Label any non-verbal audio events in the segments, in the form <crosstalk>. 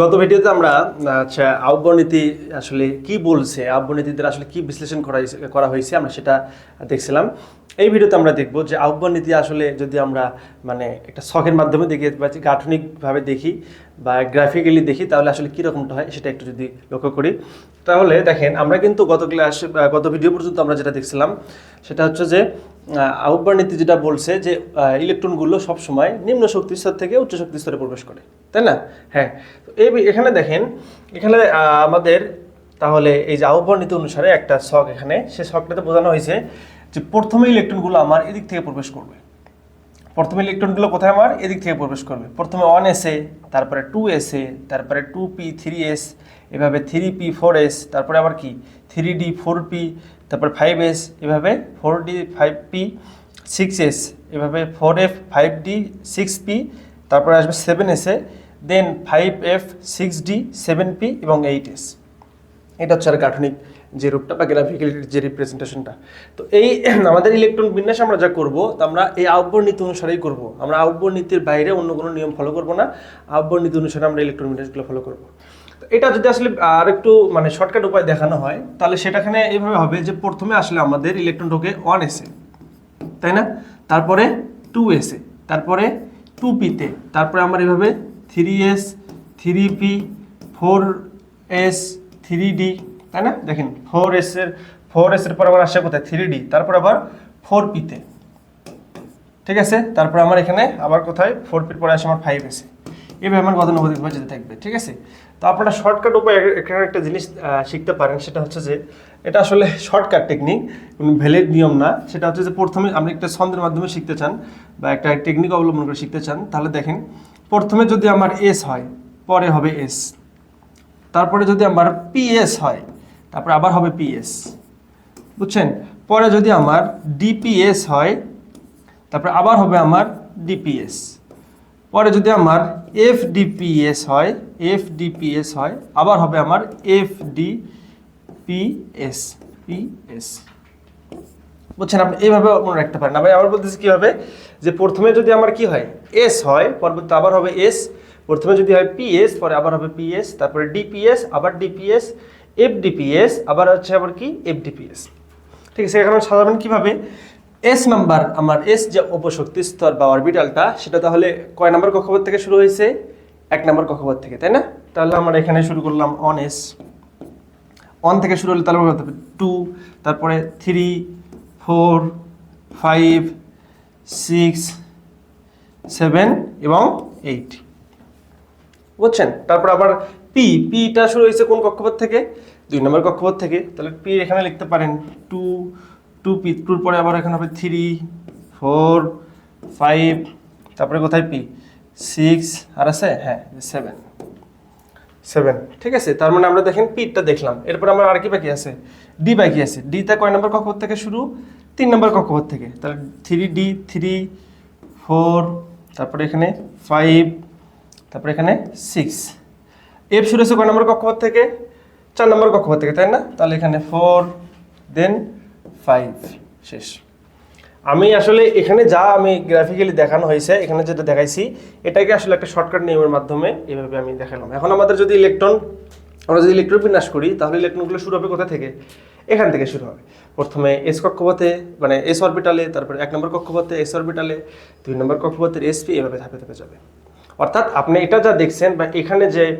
গত ভিডিওতে আমরা আচ্ছা আহ্বান নীতি আসলে কি বলছে নীতিতে আসলে কি বিশ্লেষণ করা করা হয়েছে, আমরা সেটা দেখছিলাম। এই ভিডিওতে আমরা দেখব যে আহ্বান নীতি আসলে যদি আমরা মানে একটা শখের মাধ্যমে দেখি গাঠনিকভাবে দেখি, বা গ্রাফিক্যালি দেখি, তাহলে আসলে কীরকমটা হয়, সেটা একটু যদি লক্ষ্য করি। তাহলে দেখেন, আমরা কিন্তু গত ক্লাস, গত ভিডিও পর্যন্ত আমরা যেটা দেখছিলাম, সেটা হচ্ছে যে আহ্বান নীতি যেটা বলছে যে ইলেকট্রনগুলো সবসময় নিম্ন শক্তি স্তর থেকে উচ্চ শক্তি স্তরে প্রবেশ করে, তাই না? হ্যাঁ এই এখানে দেখেন, এখানে আমাদের তাহলে এই যে আহ্বান নীতি অনুসারে একটা শখ এখানে, সে শখটাতে বোঝানো হয়েছে যে প্রথমে ইলেকট্রনগুলো আমার এদিক থেকে প্রবেশ করবে। প্রথমে ইলেকট্রনগুলো কোথায় আমার? এদিক থেকে প্রবেশ করবে। প্রথমে ওয়ান এসে তারপরে টু এসে তারপরে টু পি থ্রি এস এভাবে থ্রি পি ফোর এস তারপরে আবার কি? থ্রি ডি ফোর পি তারপরে ফাইভ এস এভাবে four D five P six S এভাবে four F five D six P তারপরে আসবে সেভেন এসে then five F six D seven P এবং এইট এস এটা হচ্ছে আর গাঠনিক যে রূপটা বা গ্রাফিক্যাল যে রিপ্রেজেন্টেশনটা তো এই <clears throat> আমাদের ইলেকট্রন বিন্যাস আমরা যা করব, তা আমরা এই আহ্বর নীতি অনুসারেই করব। আমরা আহ্বর নীতির বাইরে অন্য কোনো নিয়ম ফলো করব না। আহ্বর নীতি অনুসারে আমরা ইলেকট্রন বিন্যাসগুলো ফলো করব। এটা যদি আসলে আর একটু মানে শর্টকাট উপায় দেখানো হয়, তাহলে সেটাখানে এইভাবে হবে যে প্রথমে আসলে আমাদের ইলেকট্রন ঢোকে ওয়ান এসে তাই না? তারপরে টু এসে তারপরে টু পিতে তারপরে আমার এভাবে three S three P four S three D তাই না? দেখেন ফোর এস এর ফোর এস এর পর আবার আসে কোথায়? থ্রি ডি তারপর আবার ফোর পিতে ঠিক আছে? তারপর আমার এখানে আবার কোথায়? ফোর পির পরে আসে আমার ফাইভ এসে এভাবে আমার গতানুগতিকভাবে যেতে থাকবে, ঠিক আছে? তো আপনারা শর্টকাট উপায় এখানে একটা জিনিস শিখতে পারেন, সেটা হচ্ছে যে, এটা আসলে শর্টকাট টেকনিক কোনো ভ্যালিড নিয়ম না। সেটা হচ্ছে যে প্রথমে আপনি একটা ছন্দের মাধ্যমে শিখতে চান বা একটা টেকনিক অবলম্বন করে শিখতে চান, তাহলে দেখেন, প্রথমে যদি আমার এস হয়, পরে হবে এস তারপরে যদি আমার পিএস হয়, তারপরে আবার হবে পিএস বুঝছেন? পরে যদি আমার ডিপিএস হয়, তারপরে আবার হবে আমার ডিপিএস পরে যদি আমার এফ ডিপিএস হয় এফ ডিপিএস হয়, আবার হবে আমার এফ ডি পিএস পিএস বুঝছেন আপনি? এইভাবে মনে রাখতে পারেন আবার আবার বলতেছি কী হবে যে প্রথমে যদি আমার কি হয়? এস হয় পরবর্তী আবার হবে এস প্রথমে যদি হয় পিএস পরে আবার হবে পিএস তারপরে ডিপিএস আবার ডিপিএস এফ ডিপিএস আবার হচ্ছে আবার কি? এফ ডিপিএস ঠিক আছে, এখানে সাধারণ কীভাবে? এস নাম্বার আমার এস যে উপশক্তি স্তর বা অরবিটালটা সেটা তাহলে কয় নাম্বার কক্ষপথ থেকে শুরু হয়েছে? এক নাম্বার কক্ষপথ থেকে, তাই না? তাহলে আমরা এখানে শুরু করলাম অন এস ওয়ান থেকে শুরু হলে তাহলে হবে টু তারপরে three four five six seven এবং এইট বুঝছেন? তারপর আবার পি পিটা শুরু হয়েছে কোন কক্ষপথ থেকে? দুই নম্বর কক্ষপথ থেকে। তাহলে পি এখানে লিখতে পারেন টু টু পি টুর পরে আবার এখানে হবে থ্রি ফোর ফাইভ তারপরে কোথায় পি সিক্স আর আছে? হ্যাঁ সেভেন সেভেন ঠিক আছে তার মানে আমরা দেখেন পিটটা দেখলাম। এরপর আমার আর কি বাকি আছে? ডি বাকি আছে। ডিতে কয় নম্বর কক্ষপথ থেকে শুরু? তিন নম্বর কক্ষপথ থেকে। তাহলে থ্রি ডি থ্রি ফোর তারপরে এখানে ফাইভ তারপরে এখানে সিক্স এফ শুরু হয়েছে কয় নম্বর কক্ষপথ থেকে? চার নম্বর কক্ষপথ থেকে তাই না? তাহলে এখানে ফোর দেন ফাইভ শেষ। আমি আসলে এখানে যা আমি গ্রাফিক্যালি দেখানো হয়েছে, এখানে যেটা দেখাইছি, এটাকে আসলে একটা শর্টকাট নিয়মের মাধ্যমে এভাবে আমি দেখালাম। এখন আমাদের যদি ইলেকট্রন আমরা যদি ইলেকট্রন বিন্যাস করি, তাহলে ইলেকট্রনগুলো শুরু হবে কোথা থেকে? এখান থেকে শুরু হবে। প্রথমে এস কক্ষপথে মানে এস অরবিটালে তারপরে এক নম্বর কক্ষপথে এস অরবিটালে দুই নম্বর কক্ষপথের এসপি এভাবে ধাপে ধাপে যাবে। অর্থাৎ আপনি এটা যা দেখছেন বা এখানে যে,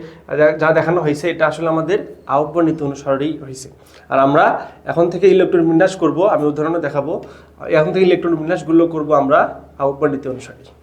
যা- দেখানো হয়েছে, এটা আসলে আমাদের আহ্বান নীতি অনুসারেই হয়েছে। আর আমরা এখন থেকে ইলেকট্রন বিন্যাস করব, আমি উদাহরণে দেখাবো। এখন থেকে ইলেকট্রন বিন্যাসগুলো করব আমরা আহ্বান নীতি অনুসারে